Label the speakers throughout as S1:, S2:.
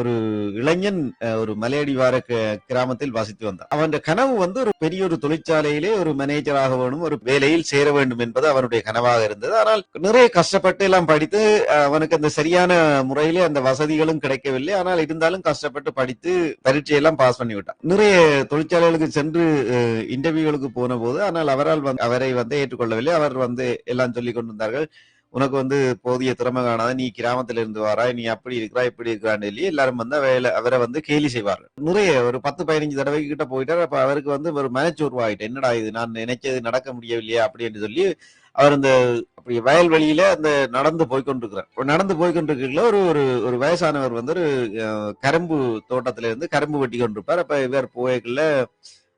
S1: ஒரு இளைஞன் ஒரு மலையடிவார க- கிராமத்தில் வசித்து வந்தான். அவன் கனவு வந்து ஒரு பெரிய ஒரு தொழிற்சாலையிலே ஒரு மேனேஜராக வேணும் ஒரு வேலையில் சேர வேண்டும் என்பது அவனுடைய கனவாக இருந்தது. ஆனால் நிறைய கஷ்டப்பட்டு எல்லாம் படித்து அவனுக்கு அந்த சரியான முறையிலே அந்த வசதிகளும் கிடைக்கவில்லை. ஆனால் இருந்தாலும் கஷ்டப்பட்டு படித்து பரீட்சையெல்லாம் பாஸ் பண்ணி விட்டான் நிறைய தொழிற்சாலைகளுக்கு சென்று இன்டர்வியூகளுக்கு போன போது ஆனால் அவரால் அவரை வந்து ஏற்றுக்கொள்ளவில்லை. அவர் வந்து எல்லாம் சொல்லிக் கொண்டிருந்தார்கள் உனக்கு வந்து போதிய திறமை காணாத நீ கிராமத்துல இருந்து வாராய் நீ அப்படி இருக்கிறா இப்படி இருக்கிறான்னு சொல்லி எல்லாரும் வந்து வேலை அவரை வந்து கேலி செய்வார்கள். நிறைய ஒரு பத்து பதினஞ்சு தடவை கிட்ட போயிட்டார். அப்ப அவருக்கு வந்து ஒரு மனச்சோர்வாயிட்டு என்னடா இது நான் நினைச்சது நடக்க முடியவில்லையா? அப்படின்னு சொல்லி அவர் அந்த அப்படி வயல்வெளியில அந்த நடந்து போய்கொண்டிருக்கிறார். நடந்து போய்கொண்டிருக்கல ஒரு ஒரு ஒரு வயசானவர் வந்து ஒரு கரும்பு தோட்டத்துல இருந்து கரும்பு வெட்டி கொண்டிருப்பார் அப்ப இவர் போய்க்குள்ள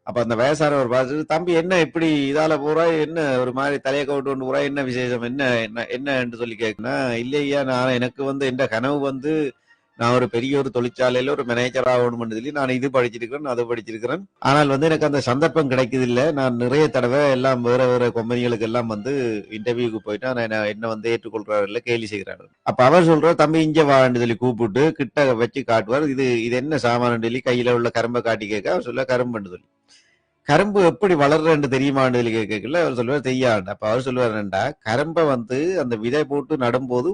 S1: அப்ப அந்த வயசானவர் பார்த்துட்டு தம்பி என்ன இப்படி இதால போறா என்ன ஒரு மாதிரி தலையை கவுட்டு கொண்டு போறா என்ன விசேஷம் என்ன என்ன என்ன என்று சொல்லி கேட்குனா இல்லையா நான் எனக்கு வந்து எந்த கனவு வந்து நான் ஒரு பெரிய ஒரு தொழிற்சாலையில ஒரு மேனேஜர் ஆகணும்னு சொல்லி நான் இது படிச்சிருக்கிறேன் அது படிச்சிருக்கிறேன். ஆனால் வந்து எனக்கு அந்த சந்தர்ப்பம் கிடைக்குது இல்லை நான் நிறைய தடவை எல்லாம் வேற வேற கம்பெனிகளுக்கு எல்லாம் வந்து இன்டர்வியூக்கு போயிட்டு நான் என்ன வந்து ஏற்றுக்கொள்றாரு இல்லை கேள்வி செய்கிறாரு அப்ப அவர் சொல்ற தம்பி இங்க வான்னு சொல்லி கூப்பிட்டு கிட்ட வச்சு காட்டுவார். இது இது என்ன சாமான் சொல்லி கையில உள்ள கரும்பை காட்டி கேட்க அவர் சொல்ல கரும்புன்னு சொல்லி. கரும்பு எப்படி வளர்றன்னு தெரியுமான்னு சொல்லி கேட்கல அவர் சொல்லுவார் தெரியாது. அப்ப அவர் சொல்லுவாருண்டா கரும்பை வந்து அந்த விதை போட்டு நடும்போது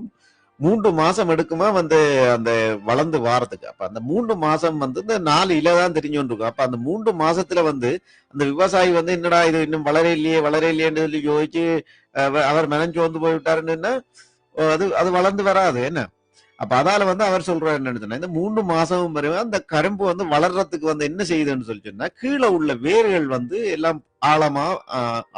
S1: மூன்று மாசம் எடுக்குமா வந்து அந்த வளர்ந்து வாரத்துக்கு? அப்ப அந்த மூன்று மாசம் வந்து இந்த நாலு இலை தான் தெரிஞ்சு இருக்கும் அப்ப அந்த மூன்று மாசத்துல வந்து அந்த விவசாயி வந்து என்னடா இது இன்னும் வளர இல்லையே வளர இல்லையேன்னு சொல்லி யோசிச்சு அவர் மெனஞ்சு வந்து போய்விட்டாருன்னு அது அது வளர்ந்து வராது என்ன? அப்ப அதால வந்து அவர் சொல்றாரு என்னன்னு சொன்னா இந்த மூணு மாசம் வரையும் அந்த கரும்பு வந்து வளர்றதுக்கு வந்து என்ன செய்யுதுன்னு சொல்லி சொன்னா கீழே உள்ள வேர்கள் வந்து எல்லாம் ஆழமா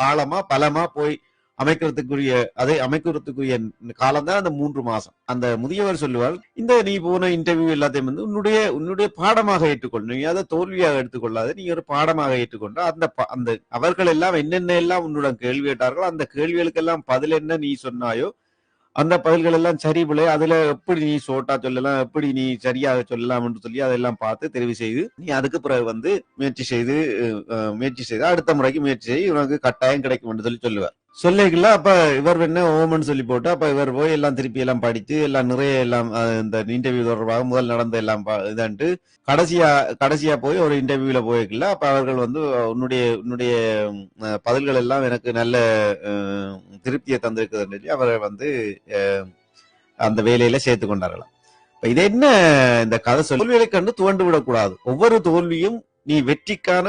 S1: ஆழமா பலமா போய் அமைக்கிறதுக்குரிய அதை அமைக்கிறதுக்குரிய காலம் தான் அந்த மூன்று மாசம். அந்த முதியவர் சொல்லுவார் இந்த நீ போன இன்டர்வியூ எல்லாத்தையும் வந்து உன்னுடைய உன்னுடைய பாடமாக ஏற்றுக்கொள். நீ அதை தோல்வியாக எடுத்துக்கொள்ளாத நீ ஒரு பாடமாக ஏற்றுக்கொண்டு அந்த ப- அந்த அவர்கள் எல்லாம் என்னென்ன எல்லாம் உன்னுடன் கேள்வி கேட்டார்களோ அந்த கேள்விகளுக்கெல்லாம் பதில் என்ன நீ சொன்னாயோ அந்த பதில்கள் எல்லாம் சரி பிள்ளை அதுல எப்படி நீ சோட்டா சொல்லலாம் எப்படி நீ சரியாக சொல்லலாம் என்று சொல்லி அதெல்லாம் பார்த்து தெரிவு செய்து நீ அதுக்கு பிறகு வந்து முயற்சி செய்து முயற்சி செய்து அடுத்த முறைக்கு முயற்சி செய்து உனக்கு கட்டாயம் கிடைக்கும் என்று சொல்லி சொல்லுவார். சொல்லிக்கல. அப்ப இவர் என்ன ஓமன் சொல்லி போட்டு அப்ப இவர் போய் எல்லாம் திருப்பி எல்லாம் படித்து எல்லாம் நிறைய எல்லாம் இந்த இன்டர்வியூ தொடர்பாக முதல் நடந்த எல்லாம் இதான்ட்டு கடைசியா கடைசியா போய் ஒரு இன்டர்வியூல போயிருக்கல. அப்ப அவர்கள் வந்து உன்னுடைய உன்னுடைய பதில்கள் எல்லாம் எனக்கு நல்ல திருப்தியை தந்திருக்குதுன்னு சொல்லி அவரை வந்து அந்த வேலையில சேர்த்து கொண்டார்களாம். இப்ப இது என்ன இந்த கதை சொல்லி தோல்விகளை கண்டு துவண்டு விடக்கூடாது. ஒவ்வொரு தோல்வியும் நீ வெற்றிக்கான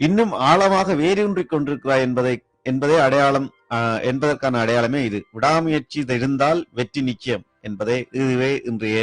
S1: இன்னும் ஆழமாக வேரூன்றி கொண்டிருக்கிறாய் என்பதை என்பதே அடையாளம் ஆஹ், என்பதற்கான அடையாளமே இது. விடாமுயற்சி இருந்தால் வெற்றி நிச்சயம் என்பதே இதுவே இன்றைய